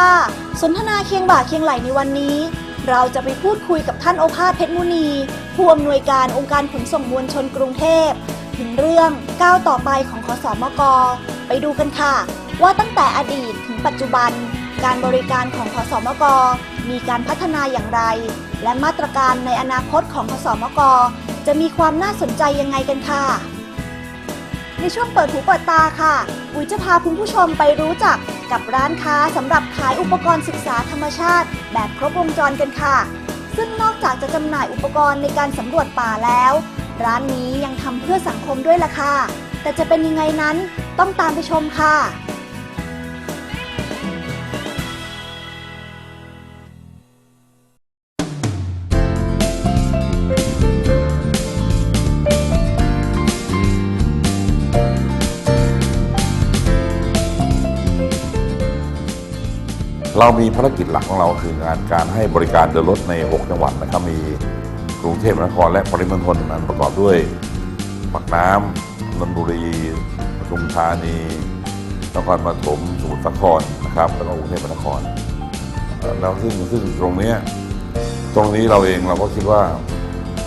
วัสดีค่ะสนทนาเคียงบ่าเคียงไหลในวันนี้ เราจะไปพูดคุยกับท่านโอภาสเพชรมุนี ผู้อำนวยการองค์การขนส่งมวลชนกรุงเทพ ถึงเรื่องก้าวต่อไปของขสมก ไปดูกันค่ะ ว่าตั้งแต่อดีตถึงปัจจุบัน การบริการของขสมก มีการพัฒนาอย่างไร และมาตรการในอนาคตของขสมก จะมีความน่าสนใจยังไงกันค่ะ ในช่วงเปิดหูเปิดตาค่ะอุ๋ยจะพาคุณผู้ชมไปรู้จักกับร้านค้าสำหรับขายอุปกรณ์ศึกษาธรรมชาติ แบบครบวงจรกันค่ะ ซึ่งนอกจากจะจำหน่ายอุปกรณ์ในการสำรวจป่าแล้ว ร้านนี้ยังทำเพื่อสังคมด้วยล่ะค่ะ แต่จะเป็นยังไงนั้นต้องตามไปชมค่ะ เรามีภารกิจหลักของเราคืองานการให้บริการเดินรถใน 6 จังหวัดนะครับมีกรุงเทพมหานครและปริมณฑลอันประกอบด้วยปากน้ำนนทบุรีปทุมธานีนครปฐมสมุทรสาครนะครับแล้วก็กรุงเทพมหานครแล้วซึ่งซึ่งตรงนี้ตรงนี้เราเองเราก็คิดว่า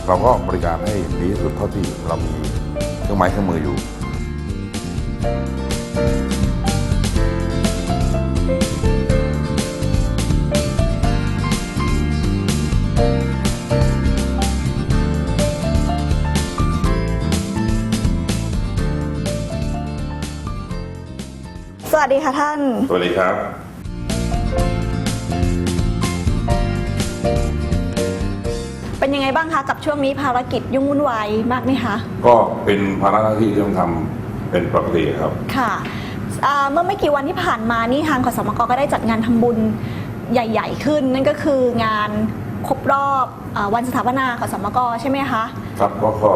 เราก็บริการให้ดีที่สุดเท่าที่เรามีเครื่องไม้เครื่องมืออยู่ วัสดีค่ะท่าน สวัสดีครับเป็นยังไงบ้างคะกับช่วงนี้ภารกิจยุ่งวุ่นวายมากไหมคะ ก็เป็นภาระหน้าที่ที่ต้องทำเป็นปกติครับ ค่ะอ่าเมื่อไม่กี่วันที่ผ่านมานี่ทางขสมกก็ได้จัดงานทำบุญใหญ่ ๆ ขึ้น นั่นก็คืองานครบรอบอาวันสถาปนาขสมกใช่ไหมคะ ครับก็ก็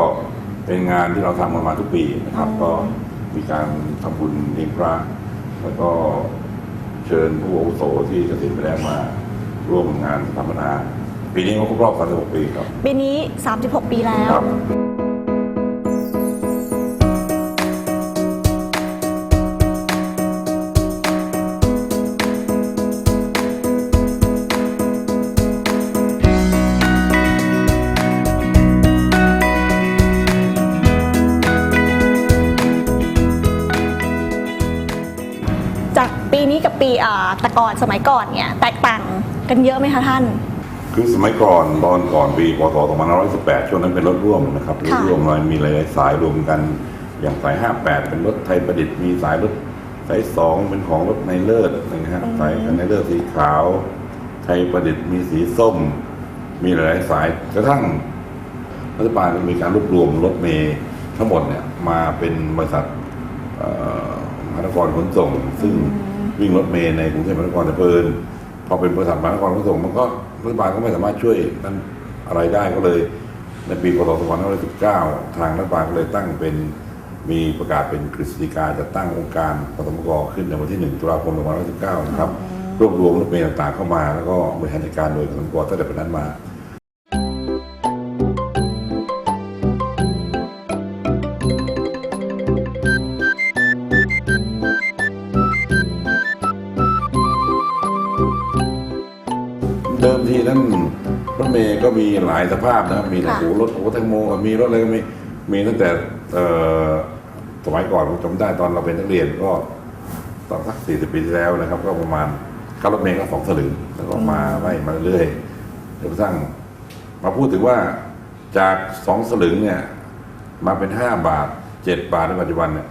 เป็นงานที่เราทำกันมาทุกปีนะครับ อ๋อ ก็มีการทำบุญเลี้ยงพระ แล้วก็เชิญผู้อาวุโสที่เกษียณไปแล้วมาร่วมงานสถาปนา ปีนี้ก็ครบรอบ 36 ปีครับ ปีนี้ 36 ปีแล้ว แต่ก่อนสมัยก่อนเนี่ยแตกต่างกันเยอะไหมคะท่าน คือสมัยก่อนตอนก่อนปีพศ2518ช่วงนั้นเป็นรถร่วมนะครับรถค่ะร่วมมันมีหลายๆสายรวมกันอย่างสาย 58 เป็นรถไทยประดิษฐ์มีสายรถสายสองเป็นของรถในเลิศอะไรนะฮะสายในเลิศสีขาว ไทยประดิษฐ์มีสีส้ม มีหลายๆสายกระทั่งรัฐบาลมีการรวบรวมรถเมย์ทั้งหมดเนี่ยมาเป็นบริษัทเอ่อมหานครขนส่ง ซึ่ง วิ่งรถเมย์ในกรุงเทพมหานครแต่เพลินพอเป็นบริษัทมหานครขนส่งมันก็รัฐบาลก็ไม่สามารถช่วยนั้นอะไรได้ก็เลย ในปีพศ2519 ทางรัฐบาลก็เลยตั้งเป็นมีประกาศเป็นกฤษฎีกาจะตั้งองค์การปตมกขึ้นในวันที่ 1 ตุลาคม2519 นะครับ รวบรวมรถเมล์ต่างๆเข้ามา แล้วก็บริหารจัดการโดยปตมกตั้งแต่ปีนั้นมา นั้นรถเมย์ก็มีหลายสภาพนะมีแต่ค่ะโอ้โหรถโอ้โหแตงโมก็มีรถอะไรก็มีมีตั้งแต่เอ่อสมัยก่อนผมจำได้ตอนเราเป็นนักเรียนก็ตอนสักสี่สิบปีที่แล้วนะครับ ก็ประมาณค่ารถเมย์ก็สองสลึงแล้วก็มาไล่มาเรื่อยจนกระทั่งมาพูดถึงว่าจากสองสลึงเนี่ยมาเป็นห้าบาทเจ็ดบาทในปัจจุบันเนี่ย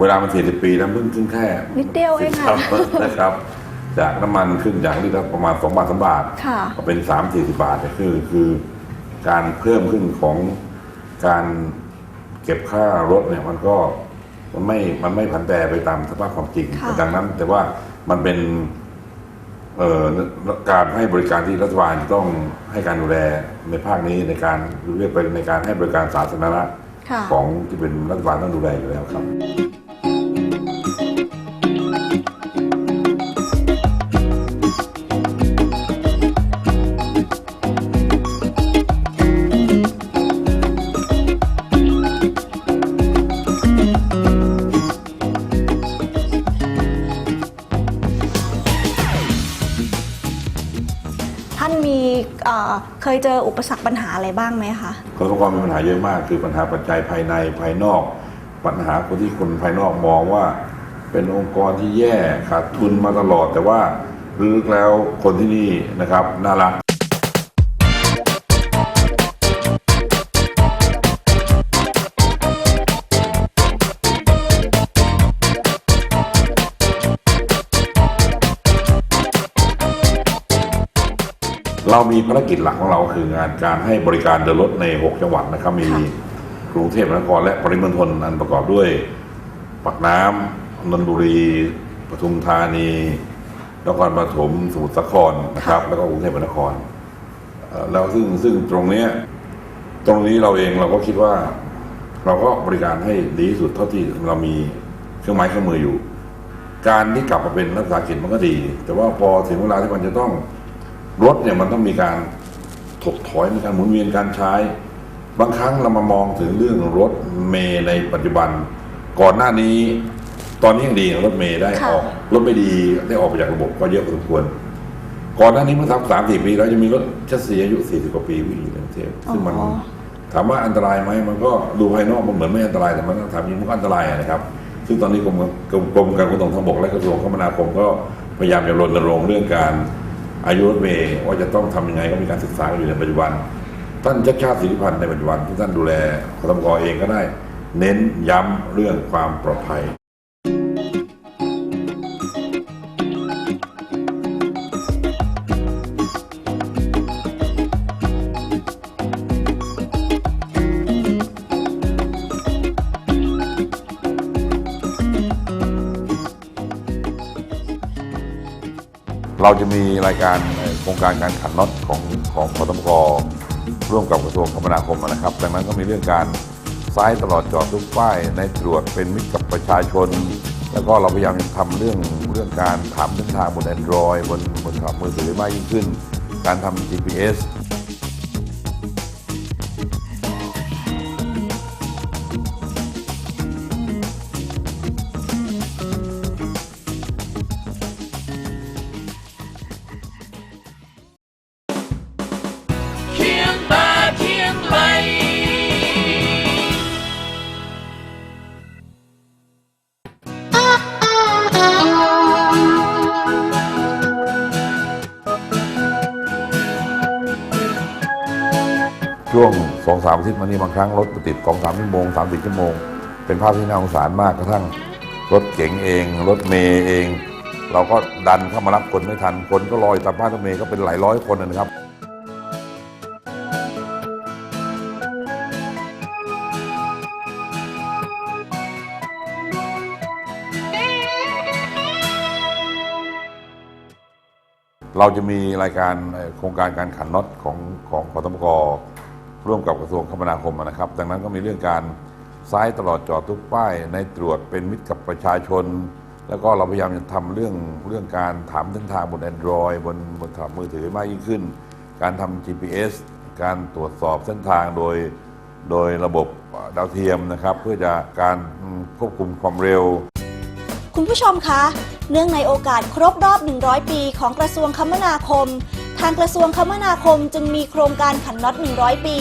เวลามันสี่สิบปีแล้วเพิ่งขึ้นแค่นิดเดียวเองอะครับนะครับ จากน้ำมันขึ้นจากลิตรละประมาณสองบาทสามบาทค่ะก็เป็นสามสี่สิบาทเนี่ยคือคือการเพิ่มขึ้นของการเก็บค่ารถเนี่ยมันก็มันไม่มันไม่ผันแปรไปตามสภาพความจริง ค่ะ ดังนั้น แต่ว่ามันเป็นเอ่อการให้บริการที่รัฐบาลต้องให้การดูแลในภาคนี้ในการเรียกไปในการให้บริการสาธารณะ ค่ะ ของที่เป็นรัฐบาลต้องดูแลอยู่แล้วครับ เอ่อเคยเจออุปสรรคปัญหาอะไรบ้างไหมคะกรมกรมีปัญหาเยอะมาก คือปัญหาปัจจัยภายในภายนอก ปัญหาคนที่คนภายนอกมองว่า เป็นองค์กรที่แย่ขาดทุนมาตลอด แต่ว่าลึกๆแล้วคนที่นี่นะครับน่ารัก เรามีภารกิจหลักของเราคืองานการให้บริการเดินรถใน 6 จังหวัดนะครับ มีค่ะกรุงเทพมหานครและปริมณฑลอันประกอบด้วยปากน้ำนนทบุรีปทุมธานีนครปฐมสมุทรสาครนะครับ แล้วก็กรุงเทพมหานครเอ่อแล้วซึ่งซึ่งตรงเนี้ยตรงนี้เราเองเราก็คิดว่า เราก็บริการให้ดีที่สุดเท่าที่เรามีเครื่องไม้เครื่องมืออยู่ การที่กลับมาเป็นนักศึกษาหกิจมันก็ดี แต่ว่าพอถึงเวลาที่มันจะต้อง รถเนี่ยมันต้องมีการถกถอยมีการหมุนเวียนการใช้ บางครั้งเรามามองถึงเรื่องรถเมย์ในปัจจุบัน ก่อนหน้านี้ ตอนนี้ยังดีนะรถเมย์ได้ค่ะออก รถไม่ดีได้ออกไปจากระบบก็เยอะพอสมควร ก่อนหน้านี้เมื่อสักสามสี่ปีแล้วจะมีรถชัสซีอายุสี่สิบกว่าปีวิ่งอยู่ในกรุงเทพซึ่งมันอ๋อถามว่าอันตรายไหมมันก็ดูภายนอกมันเหมือนไม่อันตรายแต่มันถามจริงมันก็อันตรายอะนะครับ ซึ่งตอนนี้กรมกรมกรมการขนส่งทางบกและกระทรวงคมนาคมก็พยายามจะรณรงค์เรื่องการ อายุรถเมย์ว่าจะต้องทำยังไงก็มีการศึกษาอยู่ในปัจจุบัน ท่านชาติชาติสิริพันธ์ในปัจจุบันที่ท่านดูแลคทมกเองก็ได้ เน้นย้ำเรื่องความปลอดภัย เราจะมีรายการโครงการการขันน็อตของของคทมกร่วมกับกระทรวงคมนาคมนะครับดังนั้นก็มีเรื่องการซ้ายตลอดจอดทุกป้ายในตรวจเป็นมิตรกับประชาชน แล้วก็เราพยายามทำเรื่องเรื่องการถามเส้นทางบนแอนดรอยบนบนโทรศัพท์มือถือมากยิ่งขึ้น การทำ GPS องสามอาทิตย์มานี้บางครั้งรถติดสองสามชั่วโมงสามสี่ชั่วโมง เป็นภาพที่น่าสงสารมากกระทั่งรถเก๋งเอง รถเมย์เอง เราก็ดันเข้ามารับคนไม่ทันคนก็รออยู่ตามป้ายรถเมย์ก็เป็นหลายร้อยคนนะครับเราจะมีรายการโครงการการขันน็อตของของคทมก ร่วมกับกระทรวงคมนาคมนะครับ ดังนั้นก็มีเรื่องการซ้ายตลอดจอดทุกป้าย ในตรวจเป็นมิตรกับประชาชน แล้วก็เราพยายามจะทำเรื่องเรื่องการถามเส้นทางบน Android บนบนโทรศัพท์มือถือมากยิ่งขึ้น การทำ GPS การตรวจสอบเส้นทางโดยโดยระบบดาวเทียมนะครับ เพื่อจะการควบคุมความเร็ว คุณผู้ชมคะ เนื่องในโอกาสครบรอบ 100 ปีของกระทรวงคมนาคม ทางกระทรวงคมนาคมจึงมีโครงการขันน็อต 100 ปี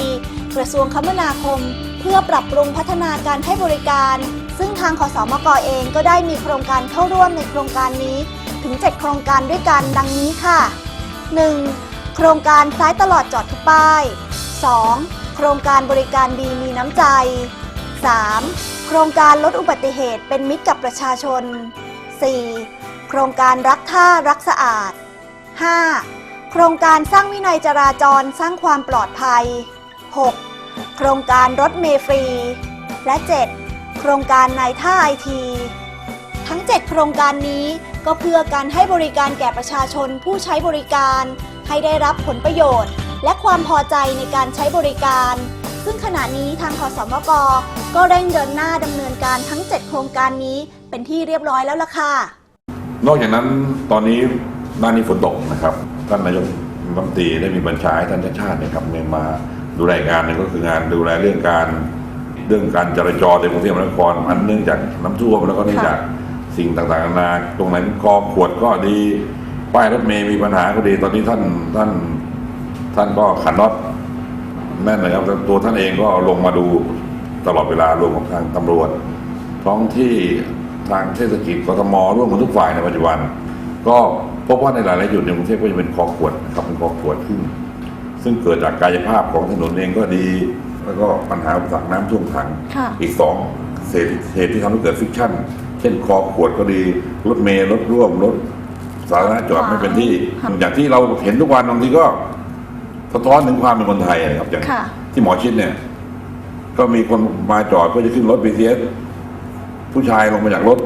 กระทรวงคมนาคม เพื่อปรับปรุงพัฒนาการให้บริการ ซึ่งทางขสมกเองก็ได้มีโครงการเข้าร่วมในโครงการนี้ ถึง 7 โครงการด้วยกันดังนี้ค่ะ 1. โครงการซ้ายตลอดจอดทุกป้าย 2. โครงการบริการดีมีน้ำใจ 3. โครงการลดอุบัติเหตุเป็นมิตรกับประชาชน 4. โครงการรักท่ารักสะอาด 5. โครงการสร้างวินัยจราจรสร้างความปลอดภัย 6. โครงการรถเมฟรี และ 7. โครงการนายท่าไอทีทั้ง 7 โครงการนี้ก็เพื่อการให้บริการแก่ประชาชนผู้ใช้บริการ ให้ได้รับผลประโยชน์ และความพอใจในการใช้บริการ ซึ่งขณะนี้ทางขสมกก็เร่งเดินหน้าดำเนินการทั้ง 7 โครงการนี้เป็นที่เรียบร้อยแล้วล่ะค่ะ นอกจากนั้นตอนนี้หน้านี้ฝนตกนะครับ ท่านนายกรัฐมนตรีได้มีบัญชาให้ท่านชาติชาตินะครับมาดูแลงานหนึงก็คืองานดูแลเรื่องการเรื่องการจราจรในกรุงเทพมหานครอันเนื่องจากน้ำท่วมแล้วก็เนื่องจากสิ่งต่างๆนานาตรงไหนกองขวดก็ดี ป้ายรถเมย์มีปัญหาก็ดี ตอนนี้ท่านท่านท่านก็ขันน็อตแน่นเลยครับแล้วตัวท่านเองก็ลงมาดูตลอดเวลารวมกับทางตำรวจ ท้องที่ทางเทศกิจกทมร่วมกับทุกฝ่ายในปัจจุบัน ก็ พบว่าในหลายๆจุดในกรุงเทพก็จะเป็นคลองขวดนะครับเป็นคลองขวดขึ้นซึ่งเกิดจากกายภาพของถนนเองก็ดี แล้วก็ปัญหาอุปสรรคน้ำท่วมขัง ค่ะ อีกสองเหตุเหตุที่ทำให้เกิดฟิกชั่น เช่นคลองขวดก็ดี รถเมล์รถร่วมรถสาธารณะจอดไม่เป็นที่ ค่ะ อย่างที่เราเห็นทุกวันบางทีก็สะท้อนถึงความเป็นคนไทยนะครับอย่าง ค่ะ ที่หมอชิดเนี่ย ก็มีคนมาจอดเพื่อจะขึ้นรถ BTS ผู้ชายลงมาจากรถ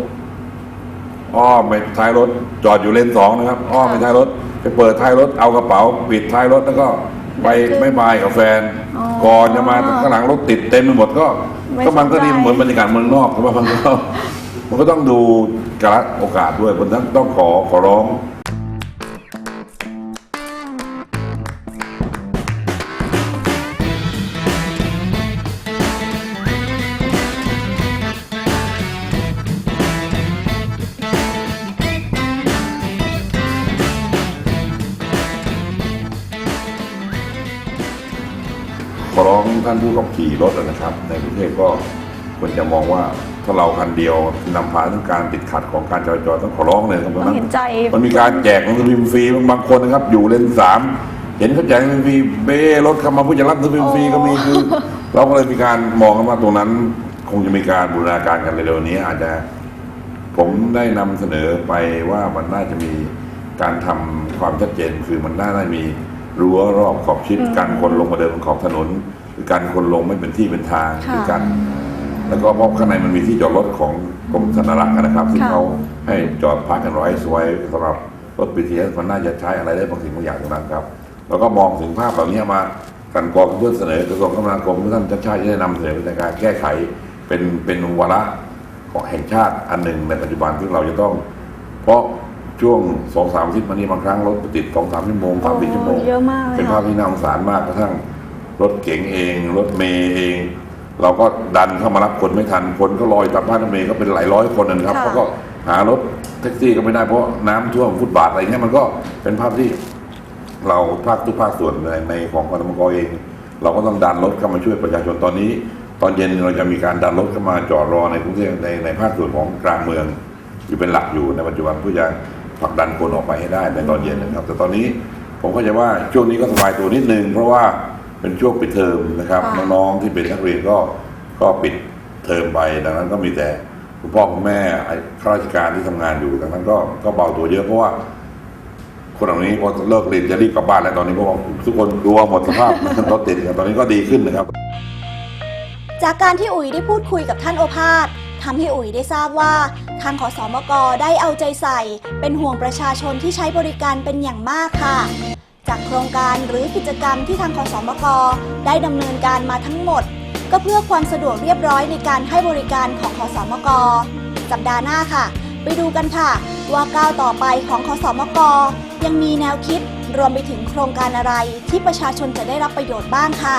อ้อมไปท้ายรถจอดอยู่เลนสองนะครับ อ้อมไปท้ายรถไปเปิดท้ายรถเอากระเป๋าปิดท้ายรถแล้วก็ไปขึ้นไม่บายกับแฟน อ๋อก่อนจะมาข้างหลังรถติดเต็มไปหมดก็ ไม่ก็มันก็ดีสนใจ เหมือนบรรยากาศเมืองนอกแต่ว่ามันก็ มันก็ต้องดูกาลโอกาสด้วยผมนั้นต้องขอขอร้อง ท่านผู้ขับขี่รถนะครับ ในกรุงเทพก็ควรจะมองว่าถ้าเราคันเดียวนำพาถึงการติดขัดของการจราจรต้องขอร้องเลยครับต้องเห็นใจมันมีการแจกหนังสือพิมพ์ฟรีบางคนนะครับอยู่เลนสามเห็นเขาแจกหนังสือพิมพ์ฟรีเบ้รถเข้ามาเพื่อจะรับหนังสือพิมพ์ฟรีก็มีคือ เราก็เลยมีการมองกันว่าตรงนั้น คงจะมีการบูรณาการกันเร็วๆนี้ อาจจะ ผมได้นำเสนอไปว่ามันน่าจะมีการทำความชัดเจนคือมันน่าจะมีรั้วรอบขอบชิดกันคนลงมาเดินบนขอบถนน หรือการคนลงไม่เป็นที่เป็นทางค่ะหรือกันแล้วก็เพราะข้างในมันมีที่จอดรถของกรมธนารักษ์นะครับที่ค่ะ เขาให้จอดพักกันไว้สวยสำหรับรถ BTS มันน่าจะใช้อะไรได้บางสิ่งบางอย่างตรงนั้นครับ แล้วก็มองถึงภาพเหล่านี้มากลันกรองเพื่อเสนอกระทรวงคมนาคมท่านชัดชาติจะได้นำเสนอในการแก้ไขเป็นเป็นวาระของแห่งชาติอันหนึ่งในปัจจุบันที่เราจะต้อง เพราะช่วงสองสามอาทิตย์มานี้บางครั้งรถติดสองสามชั่วโมงสามสี่ชั่วโมง เยอะมากเลยเป็นค่ะภาพที่น่าสงสารมากกระทั่ง รถเก๋งเอง รถเมย์เอง เราก็ดันเข้ามารับคนไม่ทันคนก็ลอยตามบ้านรถเมย์ก็เป็นหลายร้อยคนนะครับค่ะเขาก็หารถแท็กซี่ก็ไม่ได้เพราะน้ำท่วมฟุตบาทอะไรเงี้ยมันก็เป็นภาพที่เราภาคทุกภาคส่วนในในของกรทมกเอง เราก็ต้องดันรถเข้ามาช่วยประชาชนตอนนี้ ตอนเย็นเราจะมีการดันรถเข้ามาจอดรอในกรุงเทพในในภาคส่วนของกลางเมือง อยู่เป็นหลักอยู่ในปัจจุบันเพื่อจะผลักดันคนออกไปให้ได้ในตอนเย็นนะครับ แต่ตอนนี้ผมก็จะว่าช่วงนี้ก็สบายตัวนิดนึงเพราะว่า เป็นช่วงปิดเทอมนะครับ ค่ะน้องๆที่เป็นนักเรียนก็ก็ปิดเทอมไปดังนั้นก็มีแต่คุณพ่อคุณแม่ข้าราชการที่ทำงานอยู่ดังนั้นก็ก็เบาตัวเยอะเพราะว่า คนเหล่านี้พอเลิกเรียนจะรีบกลับบ้านแล้วตอนนี้เพราะว่าทุกคนกลัวหมดสภาพ รถติดครับตอนนี้ก็ดีขึ้นนะครับ จากการที่อุ๋ยได้พูดคุยกับท่านโอภาสทำให้อุ๋ยได้ทราบว่า ทางขอสอมกได้เอาใจใส่ เป็นห่วงประชาชนที่ใช้บริการเป็นอย่างมากค่ะ จากโครงการหรือกิจกรรมที่ทางขอสอมกได้ดำเนินการมาทั้งหมด ก็เพื่อความสะดวกเรียบร้อยในการให้บริการของขอสอมกสัปดาห์หน้าค่ะ ไปดูกันค่ะ ว่าก้าวต่อไปของขอสอมกยังมีแนวคิดรวมไปถึงโครงการอะไรที่ประชาชนจะได้รับประโยชน์บ้างค่ะ